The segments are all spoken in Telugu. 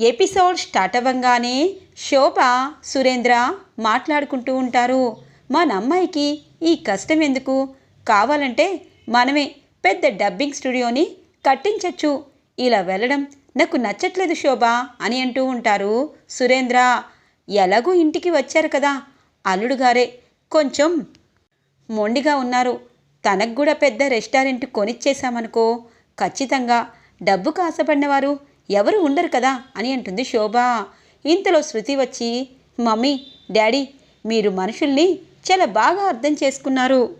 ఎపిసోడ్ స్టార్ట్ అవ్వంగానే శోభ సురేంద్ర మాట్లాడుకుంటూ ఉంటారు. మన అమ్మాయికి ఈ కష్టం ఎందుకు? కావాలంటే మనమే పెద్ద డబ్బింగ్ స్టూడియోని కట్టించచ్చు. ఇలా వెళ్ళడం నాకు నచ్చట్లేదు శోభ అని అంటూ ఉంటారు సురేంద్ర. ఎలాగూ ఇంటికి వచ్చారు కదా? అల్లుడు గారే కొంచెం మొండిగా ఉన్నారు. తనకు కూడా పెద్ద రెస్టారెంట్ కొనిచ్చేశామనుకో ఖచ్చితంగా డబ్బుకు ఆశపడినవారు ఎవరు ఉండరు కదా అని అంటుంది శోభ. ఇంతలో శృతి వచ్చి మమ్మీ డాడీ మీరు మనుషుల్ని చాలా బాగా అర్థం చేసుకున్నారు.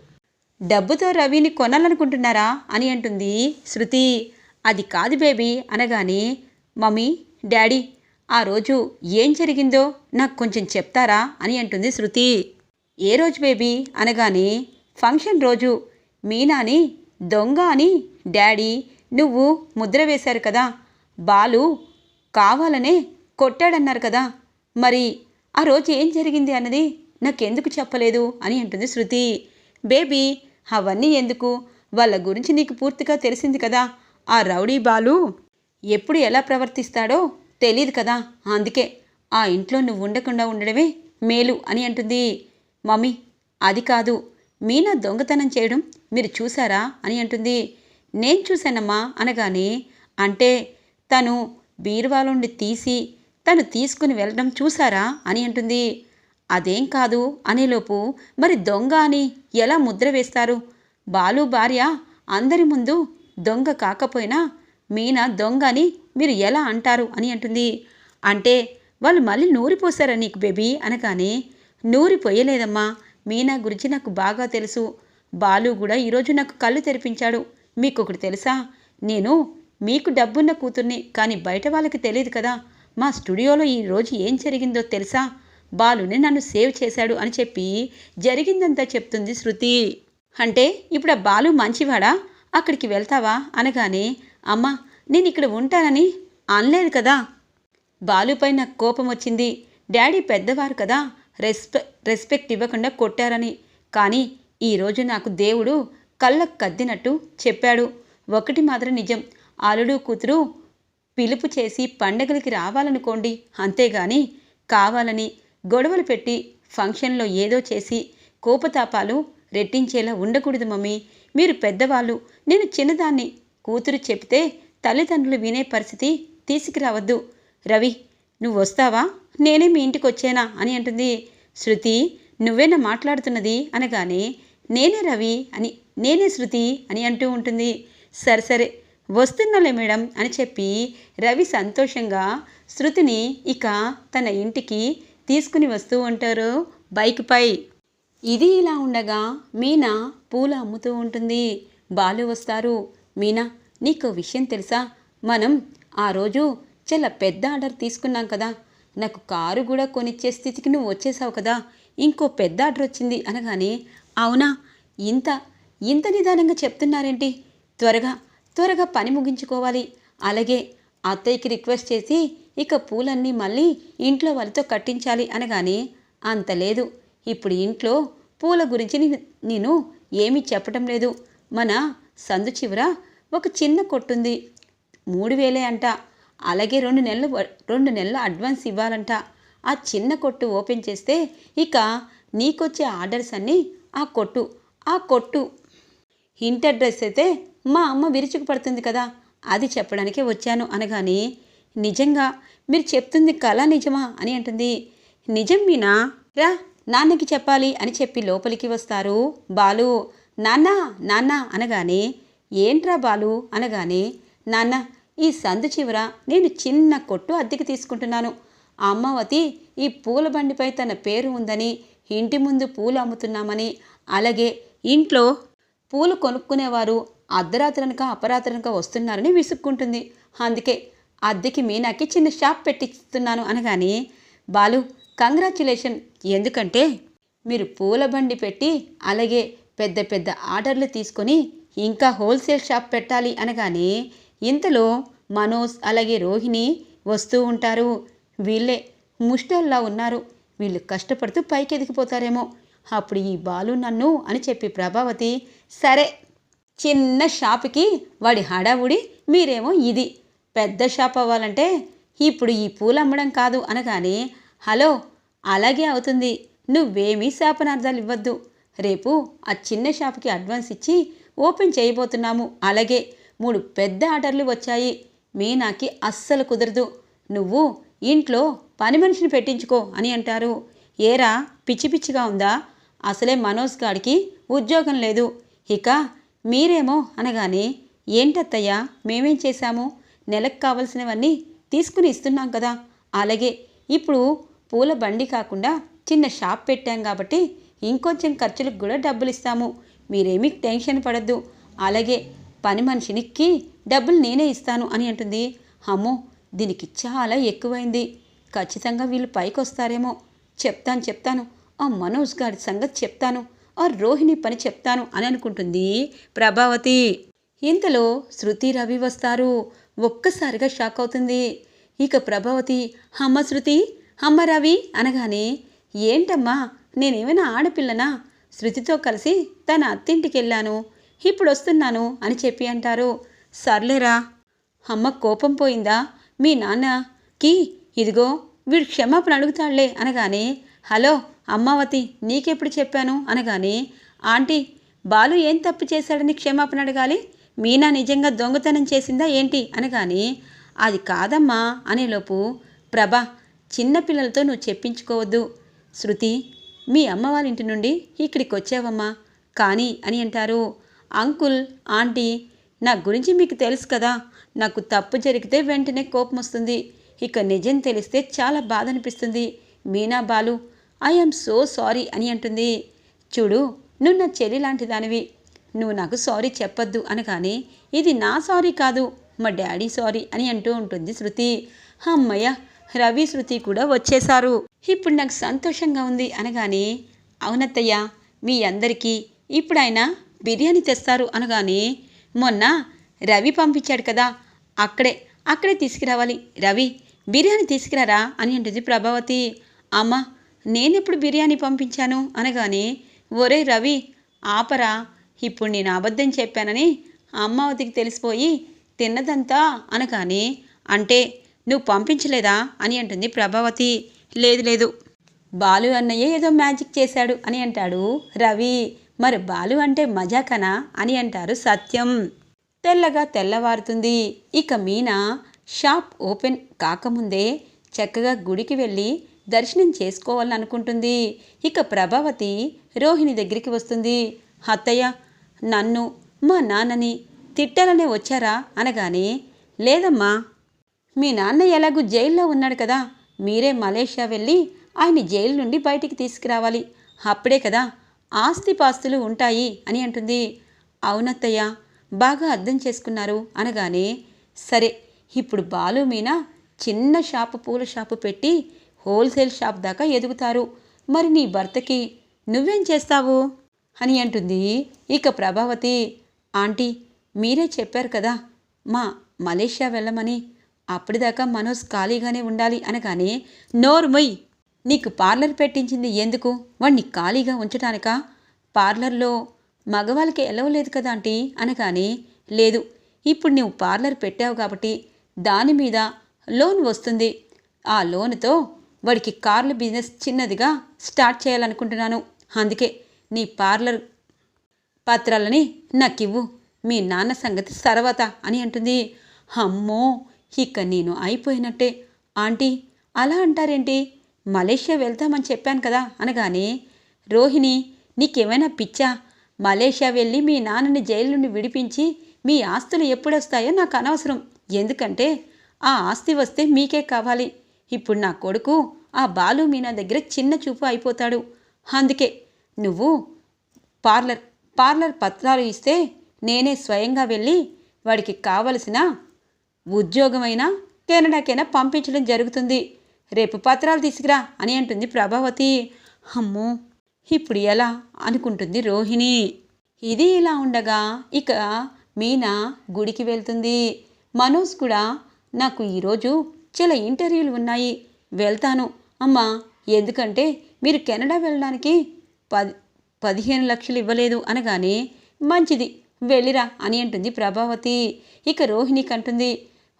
డబ్బుతో రవిని కొనాలనుకుంటున్నారా? అని అంటుంది శృతి. అది కాదు బేబీ అనగానే మమ్మీ డాడీ ఆ రోజు ఏం జరిగిందో నాకు కొంచెం చెప్తారా? అని అంటుంది శృతి. ఏ రోజు బేబీ? అనగానే ఫంక్షన్ రోజు. మీనాని దొంగ అని డాడీ నువ్వు ముద్ర వేశారు కదా బాలు కావాలనే కొట్టాడన్నారు కదా. మరి ఆ రోజు ఏం జరిగింది అన్నది నాకెందుకు చెప్పలేదు అని అంటుంది శృతి. బేబీ అవన్నీ ఎందుకు? వాళ్ళ గురించి నీకు పూర్తిగా తెలిసింది కదా. ఆ రౌడీ బాలు ఎప్పుడు ఎలా ప్రవర్తిస్తాడో తెలియదు కదా. అందుకే ఆ ఇంట్లో నువ్వు ఉండకుండా ఉండడమే మేలు అని అంటుంది. మమ్మీ అది కాదు. మీనా దొంగతనం చేయడం మీరు చూసారా అని అంటుంది. నేను చూశానమ్మా అనగానే అంటే తను బీరువాలో నుండి తీసి తను తీసుకుని వెళ్ళడం చూసారా అని అంటుంది. అదేం కాదు అనేలోపు మరి దొంగ అని ఎలా ముద్ర వేస్తారు? బాలు భార్య అందరి ముందు దొంగ కాకపోయినా మీనా దొంగ అని మీరు ఎలా అంటారు? అని అంటుంది. అంటే వాళ్ళు మళ్ళీ నూరిపోసారా నీకు బేబీ? అనగానే నూరిపోయలేదమ్మా మీనా గురించి నాకు బాగా తెలుసు. బాలు కూడా ఈరోజు నాకు కళ్ళు తెరిపించాడు. మీకు ఒకటి తెలుసా? నేను మీకు డబ్బున్న కూతుర్ని కానీ బయట వాళ్ళకి తెలియదు కదా. మా స్టూడియోలో ఈరోజు ఏం జరిగిందో తెలుసా? బాలుని నన్ను సేవ్ చేశాడు అని చెప్పి జరిగిందంతా చెప్తుంది శృతి. అంటే ఇప్పుడు ఆ బాలు మంచివాడా? అక్కడికి వెళ్తావా? అనగానే అమ్మా నేను ఇక్కడ ఉంటానని అనలేదు కదా. బాలుపై నాకు కోపం వచ్చింది. డాడీ పెద్దవారు కదా రెస్పె రెస్పెక్ట్ ఇవ్వకుండా కొట్టారని. కానీ ఈరోజు నాకు దేవుడు కళ్ళకు కద్దినట్టు చెప్పాడు. ఒకటి మాత్రం నిజం. అల్లుడు కూతురు పిలుపు చేసి పండగలకి రావాలనుకోండి. అంతేగాని కావాలని గొడవలు పెట్టి ఫంక్షన్లో ఏదో చేసి కోపతాపాలు రెట్టించేలా ఉండకూడదు మమ్మీ. మీరు పెద్దవాళ్ళు. నేను చిన్నదాన్ని. కూతురు చెప్తే తల్లిదండ్రులు వినే పరిస్థితి తీసుకురావద్దు. రవి నువ్వు వస్తావా? నేనే మీ ఇంటికి వచ్చేనా? అని అంటుంది. శృతి నువ్వేనా మాట్లాడుతున్నది? అనగానే నేనే రవి అని నేనే శృతి అని అంటూ ఉంటుంది. సరే సరే. వస్తున్నాలే మేడం అని చెప్పి రవి సంతోషంగా శృతిని ఇక తన ఇంటికి తీసుకుని వస్తూ ఉంటారు. బైక్పై ఇది ఇలా ఉండగా మీనా పూలు అమ్ముతూ ఉంటుంది. బాలు వస్తారు. మీనా నీకు విషయం తెలుసా? మనం ఆ రోజు చాలా పెద్ద ఆర్డర్ తీసుకున్నాం కదా. నాకు కారు కూడా కొనిచ్చే స్థితికి నువ్వు వచ్చేసావు కదా. ఇంకో పెద్ద ఆర్డర్ వచ్చింది అనగానే అవునా? ఇంత ఇంత నిదానంగా చెప్తున్నారేంటి? త్వరగా త్వరగా పని ముగించుకోవాలి. అలాగే అత్తయ్యకి రిక్వెస్ట్ చేసి ఇక పూలన్నీ మళ్ళీ ఇంట్లో వారితో కట్టించాలి అనగానే అంత లేదు. ఇప్పుడు ఇంట్లో పూల గురించి నేను ఏమీ చెప్పటం లేదు. మన సందు చివర ఒక చిన్న కొట్టుంది. మూడు వేలే అంట. అలాగే రెండు నెలలు రెండు నెలల అడ్వాన్స్ ఇవ్వాలంట. ఆ చిన్న కొట్టు ఓపెన్ చేస్తే ఇక నీకొచ్చే ఆర్డర్స్ అన్నీ ఆ కొట్టు ఆ కొట్టు. ఇంటి అడ్రస్ అయితే మా అమ్మ విరుచుకు పడుతుంది కదా అది చెప్పడానికే వచ్చాను అనగానే నిజంగా మీరు చెప్తుంది కళ నిజమా అని అంటుంది. నిజం మీనా? రా నాన్నకి చెప్పాలి అని చెప్పి లోపలికి వస్తారు బాలు. నాన్న నాన్న అనగానే ఏంట్రా బాలు అనగానే నాన్న ఈ సందు చివర నేను చిన్న కొట్టు అద్దెకి తీసుకుంటున్నాను. ఆ అమ్మవతి ఈ పూల బండిపై తన పేరు ఉందని ఇంటి ముందు పూలు అమ్ముతున్నామని అలాగే ఇంట్లో పూలు కొనుక్కునేవారు అర్ధరాత్రనక అపరాత్రనక వస్తున్నారని విసుక్కుంటుంది. అందుకే అద్దెకి మీనాకి చిన్న షాప్ పెట్టిస్తున్నాను అనగానే బాలు కంగ్రాచులేషన్ ఎందుకంటే మీరు పూల బండి పెట్టి అలాగే పెద్ద పెద్ద ఆర్డర్లు తీసుకొని ఇంకా హోల్సేల్ షాప్ పెట్టాలి అనగానే ఇంతలో మనోజ్ అలాగే రోహిణి వస్తూ ఉంటారు. వీళ్ళే ముష్టల్లా ఉన్నారు. వీళ్ళు కష్టపడుతూ పైకి ఎదిగిపోతారేమో అప్పుడు ఈ బాలు నన్ను అని చెప్పి ప్రభావతి సరే చిన్న షాపుకి వాడి హడావుడి మీరేమో ఇది. పెద్ద షాప్ అవ్వాలంటే ఇప్పుడు ఈ పూలు అమ్మడం కాదు అనగానే హలో అలాగే అవుతుంది. నువ్వేమీ శాపనార్థాలు ఇవ్వద్దు. రేపు ఆ చిన్న షాప్కి అడ్వాన్స్ ఇచ్చి ఓపెన్ చేయబోతున్నాము. అలాగే మూడు పెద్ద ఆర్డర్లు వచ్చాయి. మీనాకి అస్సలు కుదరదు. నువ్వు ఇంట్లో పని మనిషిని పెట్టించుకో అని అంటారు. ఏరా పిచ్చి పిచ్చిగా ఉందా? అసలే మనోజ్ గాడికి ఉద్యోగం లేదు. ఇక మీరేమో అనగానే ఏంటత్తయ్యా మేమేం చేశాము? నెలకు కావలసినవన్నీ తీసుకుని ఇస్తున్నాం కదా. అలాగే ఇప్పుడు పూల బండి కాకుండా చిన్న షాప్ పెట్టాం కాబట్టి ఇంకొంచెం ఖర్చులకు కూడా డబ్బులు ఇస్తాము మీరేమీ టెన్షన్ పడద్దు. అలాగే పని మనిషినికి డబ్బులు నేనే ఇస్తాను అని అంటుంది. అమ్మో దీనికి చాలా ఎక్కువైంది. ఖచ్చితంగా వీళ్ళు పైకి వస్తారేమో చెప్తాను చెప్తాను. ఆ మనోజ్ గారి సంగతి చెప్తాను. ఆ రోహిణి పని చెప్తాను అని అనుకుంటుంది ప్రభావతి. ఇంతలో శృతి రవి వస్తారు. ఒక్కసారిగా షాక్ అవుతుంది. ఇక ప్రభావతి అమ్మ శృతి అమ్మ రవి అనగానే ఏంటమ్మా నేనేమైనా ఆడపిల్లనా? శృతితో కలిసి తన అత్తింటికి వెళ్ళాను ఇప్పుడు వస్తున్నాను అని చెప్పి అంటారు. సర్లేరా అమ్మ కోపం పోయిందా? మీ నాన్నకి ఇదిగో వీడు క్షమాపణ అడుగుతాడులే అనగానే హలో అమ్మావతి నీకెప్పుడు చెప్పాను? అనగానే ఆంటీ బాలు ఏం తప్పు చేశాడని క్షమాపణ అడగాలి? మీనా నిజంగా దొంగతనం చేసిందా ఏంటి? అనగానే అది కాదమ్మా అనేలోపు ప్రభా చిన్నపిల్లలతో నువ్వు చెప్పించుకోవద్దు. శృతి మీ అమ్మ వాళ్ళ ఇంటి నుండి ఇక్కడికి వచ్చావమ్మా కానీ అని అంటారు. అంకుల్ ఆంటీ నా గురించి మీకు తెలుసు కదా నాకు తప్పు జరిగితే వెంటనే కోపం వస్తుంది ఇక నిజం తెలిస్తే చాలా బాధ అనిపిస్తుంది. Meena Balu I'm so sorry అని అంటుంది. చూడు నువ్వు నా చెల్లి లాంటి దానివి. నువ్వు నాకు సారీ చెప్పొద్దు అనగానే ఇది నా సారీ కాదు మా డాడీ సారీ అని అంటూ ఉంటుంది శృతి. అమ్మయ్య రవి శృతి కూడా వచ్చేశారు. ఇప్పుడు నాకు సంతోషంగా ఉంది అనగానే అవునత్తయ్య మీ అందరికీ ఇప్పుడు ఆయన బిర్యానీ తెస్తారు అనగానే మొన్న రవి పంపించాడు కదా అక్కడే అక్కడే తీసుకురావాలి. రవి బిర్యానీ తీసుకురారా అని అంటుంది ప్రభావతి. అమ్మ నేనెప్పుడు బిర్యానీ పంపించాను? అనగానే ఒరే రవి ఆపరా. ఇప్పుడు నేను అబద్ధం చెప్పానని అమ్మావతికి తెలిసిపోయి తిన్నదంతా అనగానే అంటే నువ్వు పంపించలేదా? అని అంటుంది ప్రభావతి. లేదు లేదు. బాలు అన్నయ్య ఏదో మ్యాజిక్ చేశాడు అని అంటాడు రవి. మరి బాలు అంటే మజాకనా? అని అంటారు సత్యం. తెల్లగా తెల్లవారుతుంది. ఇక మీనా షాప్ ఓపెన్ కాకముందే చక్కగా గుడికి వెళ్ళి దర్శనం చేసుకోవాలని అనుకుంటుంది ఇక ప్రభావతి రోహిణి దగ్గరికి వస్తుంది. అత్తయ్య నన్ను మా నాన్నని తిట్టాలనే వచ్చారా? అనగానే లేదమ్మా. మీ నాన్న ఎలాగూ జైల్లో ఉన్నాడు కదా. మీరే మలేషియా వెళ్ళి ఆయన జైలు నుండి బయటికి తీసుకురావాలి. అప్పుడే కదా ఆస్తిపాస్తులు ఉంటాయి అని అంటుంది. అవునత్తయ్య బాగా అర్థం చేసుకున్నారు. అనగానే సరే ఇప్పుడు బాలు మీనా చిన్న షాపు పూల షాపు పెట్టి హోల్సేల్ షాప్ దాకా ఎదుగుతారు. మరి నీ భర్తకి నువ్వేం చేస్తావు? అని అంటుంది. ఇక ప్రభావతి ఆంటీ మీరే చెప్పారు కదా మా మలేషియా వెళ్ళమని. అప్పటిదాకా మనోజ్ ఖాళీగానే ఉండాలి అనగానే నోర్మొయ్ నీకు పార్లర్ పెట్టించింది ఎందుకు? వాణ్ణి ఖాళీగా ఉంచటానిక? పార్లర్లో మగవాళ్ళకి ఎలవలేదు కదా ఆంటీ? అనగానే లేదు ఇప్పుడు నువ్వు పార్లర్ పెట్టావు కాబట్టి దాని మీద లోన్ వస్తుంది. ఆ లోన్తో వాడికి కార్ల బిజినెస్ చిన్నదిగా స్టార్ట్ చేయాలనుకుంటున్నాను. అందుకే నీ పార్లర్ పత్రాలని నాకివ్వు. మీ నాన్న సంగతి తర్వాత అని అంటుంది. అమ్మో ఇక నేను అయిపోయినట్టే. ఆంటీ అలా అంటారేంటి? మలేషియా వెళ్తామని చెప్పాను కదా అనగానే రోహిణి నీకేమైనా పిచ్చా? మలేషియా వెళ్ళి మీ నాన్నని జైలు నుండి విడిపించి మీ ఆస్తులు ఎప్పుడొస్తాయో నాకు అనవసరం. ఎందుకంటే ఆ ఆస్తి వస్తే మీకే కావాలి. ఇప్పుడు నా కొడుకు ఆ బాలు మీనా దగ్గర చిన్న చూపు అయిపోతాడు. అందుకే నువ్వు పార్లర్ పార్లర్ పత్రాలు ఇస్తే నేనే స్వయంగా వెళ్ళి వాడికి కావలసిన ఉద్యోగమైనా కెనడాకైనా పంపించడం జరుగుతుంది. రేపు పత్రాలు తీసుకురా అని అంటుంది ప్రభావతి. అమ్మో ఇప్పుడు ఎలా అనుకుంటుంది రోహిణి. ఇది ఇలా ఉండగా ఇక మీనా గుడికి వెళ్తుంది. మనోజ్ కూడా నాకు ఈరోజు చాలా ఇంటర్వ్యూలు ఉన్నాయి. వెళ్తాను. అమ్మా ఎందుకంటే మీరు కెనడా వెళ్ళడానికి పది పదిహేను లక్షలు ఇవ్వలేదు అనగానే మంచిది వెళ్ళిరా అని అంటుంది ప్రభావతి. ఇక రోహిణికి అంటుంది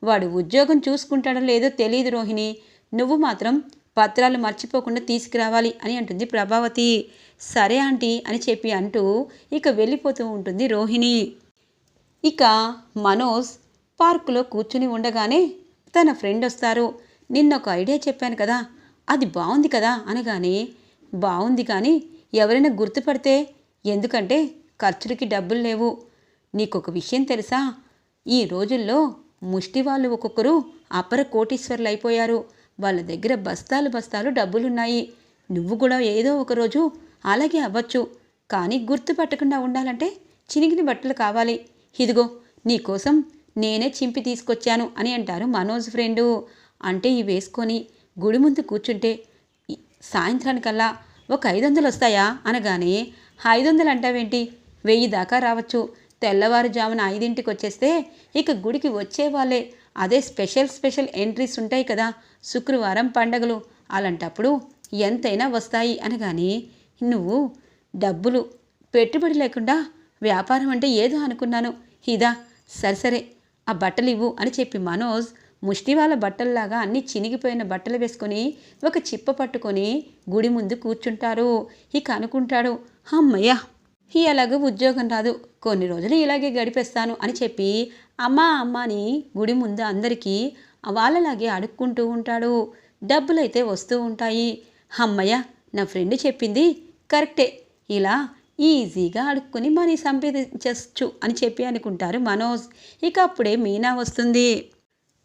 వాడు ఉద్యోగం చూసుకుంటాడో లేదో తెలియదు రోహిణి. నువ్వు మాత్రం పత్రాలు మర్చిపోకుండా తీసుకురావాలి అని అంటుంది ప్రభావతి. సరే ఆంటీ అని చెప్పి అంటూ ఇక వెళ్ళిపోతూ ఉంటుంది రోహిణి. ఇక మనోజ్ పార్కులో కూర్చుని ఉండగానే తన ఫ్రెండ్ వస్తారు. నిన్న ఒక ఐడియా చెప్పాను కదా అది బాగుంది కదా అనగానే బాగుంది కానీ ఎవరైనా గుర్తుపడితే ఎందుకంటే ఖర్చులకి డబ్బులు లేవు. నీకొక విషయం తెలుసా? ఈ రోజుల్లో ముష్టి వాళ్ళు ఒక్కొక్కరు అపర కోటీశ్వర్లు అయిపోయారు. వాళ్ళ దగ్గర బస్తాలు బస్తాలు డబ్బులున్నాయి. నువ్వు కూడా ఏదో ఒక రోజు అలాగే అవ్వచ్చు. కానీ గుర్తుపట్టకుండా ఉండాలంటే చినిగిన బట్టలు కావాలి. ఇదిగో నీకోసం నేనే చింపి తీసుకొచ్చాను అని అంటారు మనోజ్ ఫ్రెండు. అంటే ఇవి వేసుకొని గుడి ముందు కూర్చుంటే సాయంత్రానికల్లా ఒక ఐదు వందలు వస్తాయా అనగానే ఐదు వందలు అంటావేంటి? వెయ్యి దాకా రావచ్చు. తెల్లవారుజామున ఐదింటికి వచ్చేస్తే ఇక గుడికి వచ్చేవాళ్ళే. అదే స్పెషల్ స్పెషల్ ఎంట్రీస్ ఉంటాయి కదా శుక్రవారం పండగలు. అలాంటప్పుడు ఎంతైనా వస్తాయి అనగానే నువ్వు డబ్బులు పెట్టుబడి లేకుండా వ్యాపారం అంటే ఏదో అనుకున్నాను. ఇదా సరే సరే ఆ బట్టలు ఇవ్వు అని చెప్పి మనోజ్ ముష్టి వాళ్ళ బట్టల్లాగా అన్ని చినిగిపోయిన బట్టలు వేసుకొని ఒక చిప్ప పట్టుకొని గుడి ముందు కూర్చుంటారు. ఇక అనుకుంటాడు అమ్మయ్యా ఎలాగో ఉద్యోగం రాదు. కొన్ని రోజులు ఇలాగే గడిపేస్తాను అని చెప్పి అమ్మా అమ్మ అని గుడి ముందు అందరికీ వాళ్ళలాగే అడుక్కుంటూ ఉంటాడు. డబ్బులైతే వస్తూ ఉంటాయి. అమ్మయ్య నా ఫ్రెండ్ చెప్పింది కరెక్టే. ఇలా ఈజీగా అడుక్కుని మనీ సంపాదించచ్చు అని చెప్పి అనుకుంటారు మనోజ్. ఇక అప్పుడే మీనా వస్తుంది.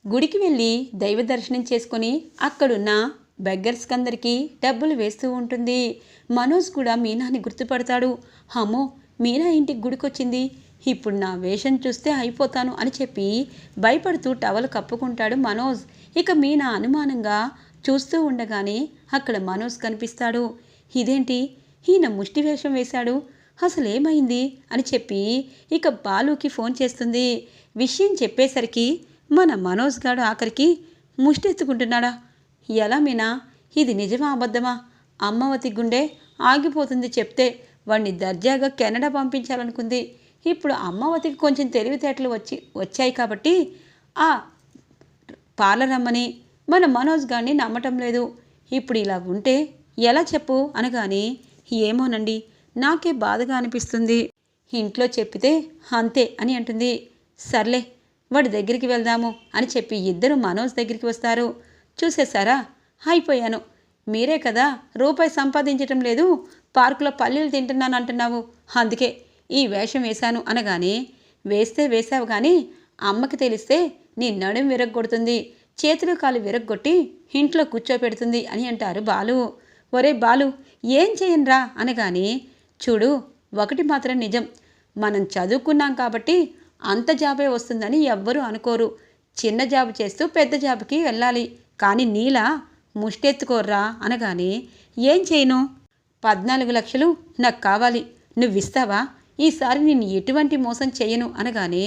గుడికి వెళ్ళి దైవ దర్శనం చేసుకొని అక్కడున్న బెగ్గర్స్కి అందరికీ డబ్బులు వేస్తూ ఉంటుంది. మనోజ్ కూడా మీనాని గుర్తుపడతాడు. అమ్మో మీనా ఇంటికి గుడికొచ్చింది. ఇప్పుడు నా వేషం చూస్తే అయిపోతాను అని చెప్పి భయపడుతూ టవల్ కప్పుకుంటాడు మనోజ్. ఇక మీనా అనుమానంగా చూస్తూ ఉండగానే అక్కడ మనోజ్ కనిపిస్తాడు. ఇదేంటి? ఈయన ముష్టి వేషం వేశాడు. అసలు ఏమైంది అని చెప్పి ఇక బాలుకి ఫోన్ చేస్తుంది. విషయం చెప్పేసరికి మన మనోజ్ గాడు ఆఖరికి ముష్టెత్తుకుంటున్నాడా? ఎలా మీనా? ఇది నిజమా అబద్ధమా? అమ్మవతి గుండె ఆగిపోతుంది చెప్తే వాడిని దర్జాగా కెనడా పంపించాలనుకుంది. ఇప్పుడు అమ్మవతికి కొంచెం తెలివితేటలు వచ్చి వచ్చాయి కాబట్టి ఆ పార్లర్ మన మనోజ్ గారిని నమ్మటం లేదు. ఇప్పుడు ఇలా ఉంటే ఎలా చెప్పు? అనగాని ఏమోనండి నాకే బాధగా అనిపిస్తుంది. ఇంట్లో చెప్పితే అంతే అని అంటుంది. సర్లే వాడి దగ్గరికి వెళ్దాము అని చెప్పి ఇద్దరు మనోజ్ దగ్గరికి వస్తారు. చూసేశారా? అయిపోయాను. మీరే కదా రూపాయి సంపాదించటం లేదు పార్కులో పల్లీలు తింటున్నాను అంటున్నావు. అందుకే ఈ వేషం వేశాను అనగానే వేస్తే వేశావు కానీ అమ్మకి తెలిస్తే నీ నడుం విరగ్గొడుతుంది. చేతులు కాలు విరగ్గొట్టి ఇంట్లో కూర్చోపెడుతుంది అని అంటారు బాలు. ఒరే బాలు ఏం చేయనురా? అనగానే చూడు ఒకటి మాత్రం నిజం. మనం చదువుకున్నాం కాబట్టి అంత జాబే వస్తుందని ఎవ్వరూ అనుకోరు. చిన్న జాబ్ చేస్తూ పెద్ద జాబ్కి వెళ్ళాలి. కానీ నీలా ముష్టెత్తుకోర్రా? అనగానే ఏం చేయను? పద్నాలుగు లక్షలు నాకు కావాలి. నువ్వు ఇస్తావా ఈసారి నేను ఎటువంటి మోసం చేయను. అనగానే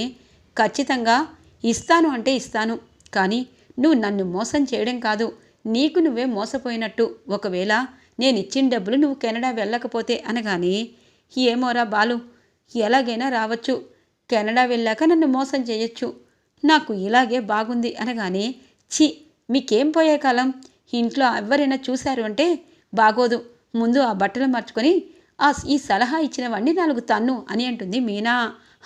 ఖచ్చితంగా ఇస్తాను అంటే ఇస్తాను. కానీ నువ్వు నన్ను మోసం చేయడం కాదు. నీకు నువ్వే మోసపోయినట్టు. ఒకవేళ నేను ఇచ్చిన డబ్బులు నువ్వు కెనడా వెళ్ళకపోతే అనగాని ఏమోరా బాలు ఎలాగైనా రావచ్చు. కెనడా వెళ్ళాక నన్ను మోసం చేయొచ్చు. నాకు ఇలాగే బాగుంది అనగానే ఛీ మీకేం పోయే కాలం? ఇంట్లో ఎవరైనా చూశారు అంటే బాగోదు. ముందు ఆ బట్టలు మార్చుకొని ఆ ఈ సలహా ఇచ్చిన వాడిని నాలుగు తన్ను అని అంటుంది మీనా.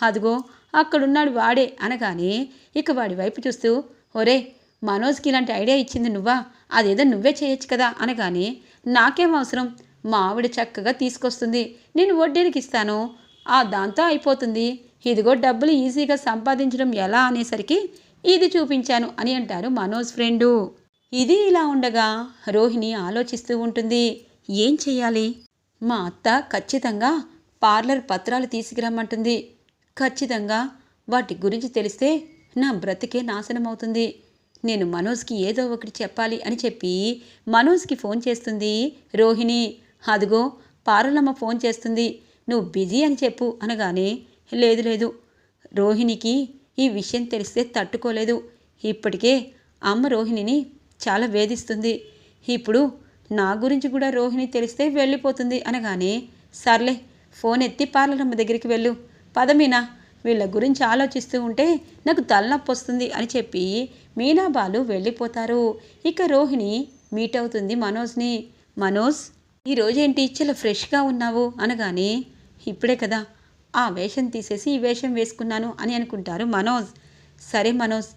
అదిగో అక్కడున్నాడు వాడే అనగానే ఇక వాడి వైపు చూస్తూ ఒరే మనోజ్కి ఇలాంటి ఐడియా ఇచ్చింది నువ్వా? అదేదో నువ్వే చేయొచ్చు కదా అనగానే నాకేం అవసరం? మా ఆవిడ చక్కగా తీసుకొస్తుంది. నేను వడ్డీనికి ఇస్తాను. ఆ దాంతో అయిపోతుంది. ఇదిగో డబ్బులు ఈజీగా సంపాదించడం ఎలా అనేసరికి ఇది చూపించాను అని అంటారు మనోజ్ ఫ్రెండు. ఇది ఇలా ఉండగా రోహిణి ఆలోచిస్తూ ఉంటుంది. ఏం చెయ్యాలి? మా అత్త ఖచ్చితంగా పార్లర్ పత్రాలు తీసుకురమ్మంటుంది. ఖచ్చితంగా వాటి గురించి తెలిస్తే నా బ్రతికే నాశనం అవుతుంది నేను మనోజ్కి ఏదో ఒకటి చెప్పాలి అని చెప్పి మనోజ్కి ఫోన్ చేస్తుంది. రోహిణి అదిగో పారులమ్మ ఫోన్ చేస్తుంది. నువ్వు బిజీ అని చెప్పు అనగానే లేదు లేదు. రోహిణికి ఈ విషయం తెలిస్తే తట్టుకోలేదు. ఇప్పటికే అమ్మ రోహిణిని చాలా వేధిస్తుంది. ఇప్పుడు నా గురించి కూడా రోహిణి తెలిస్తే వెళ్ళిపోతుంది అనగానే సర్లే ఫోన్ ఎత్తి పార్లరమ్మ దగ్గరికి వెళ్ళు. పదమీనా వీళ్ళ గురించి ఆలోచిస్తూ ఉంటే నాకు తలనొప్పి వస్తుంది అని చెప్పి మీనాబాలు వెళ్ళిపోతారు. ఇక రోహిణి మీట్ అవుతుంది మనోజ్ని. మనోజ్ ఈరోజేంటి చాలా ఫ్రెష్గా ఉన్నావు? అనగానే ఇప్పుడే కదా. ఆ వేషం తీసేసి ఈ వేషం వేసుకున్నాను అని అనుకుంటారు మనోజ్. సరే మనోజ్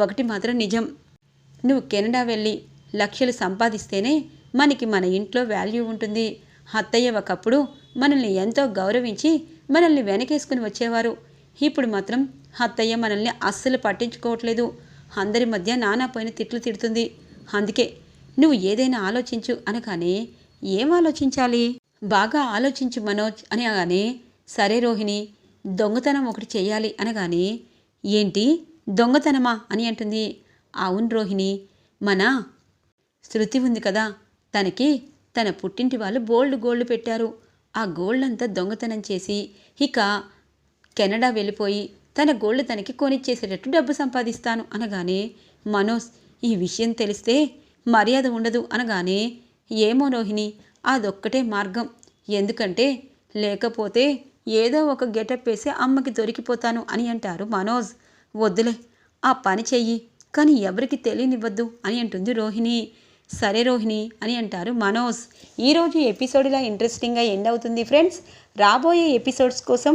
ఒకటి మాత్రం నిజం. నువ్వు కెనడా వెళ్ళి లక్షలు సంపాదిస్తేనే మనకి మన ఇంట్లో వాల్యూ ఉంటుంది. అత్తయ్య ఒకప్పుడు మనల్ని ఎంతో గౌరవించి మనల్ని వెనకేసుకుని వచ్చేవారు. ఇప్పుడు మాత్రం అత్తయ్య మనల్ని అస్సలు పట్టించుకోవట్లేదు. అందరి మధ్య నానా పోయిన తిట్లు తిడుతుంది. అందుకే నువ్వు ఏదైనా ఆలోచించు అనగానే ఏం ఆలోచించాలి? బాగా ఆలోచించు మనోజ్ అని అనగానే సరే రోహిణి దొంగతనం ఒకటి చేయాలి అనగానే ఏంటి దొంగతనమా అని అంటుంది. అవును రోహిణి మన శృతి ఉంది కదా తనకి తన పుట్టింటి వాళ్ళు బోల్డ్ గోల్డ్ పెట్టారు. ఆ గోల్డ్ అంతా దొంగతనం చేసి ఇక కెనడా వెళ్ళిపోయి తన గోల్డ్ తనకి కొనిచ్చేసేటట్టు డబ్బు సంపాదిస్తాను అనగానే మనోజ్ ఈ విషయం తెలిస్తే మర్యాద ఉండదు అనగానే ఏమో రోహిణి అదొక్కటే మార్గం. ఎందుకంటే లేకపోతే ఏదో ఒక గెటప్ వేసి అమ్మకి దొరికిపోతాను అని అంటారు మనోజ్. వద్దులే ఆ పని చెయ్యి కానీ ఎవరికి తెలియనివ్వద్దు అని అంటుంది రోహిణి. సరే రోహిణి అని అంటారు మనోజ్. ఈరోజు ఎపిసోడ్ ఇలా ఇంట్రెస్టింగ్గా ఎండ్ అవుతుంది ఫ్రెండ్స్. రాబోయే ఎపిసోడ్స్ కోసం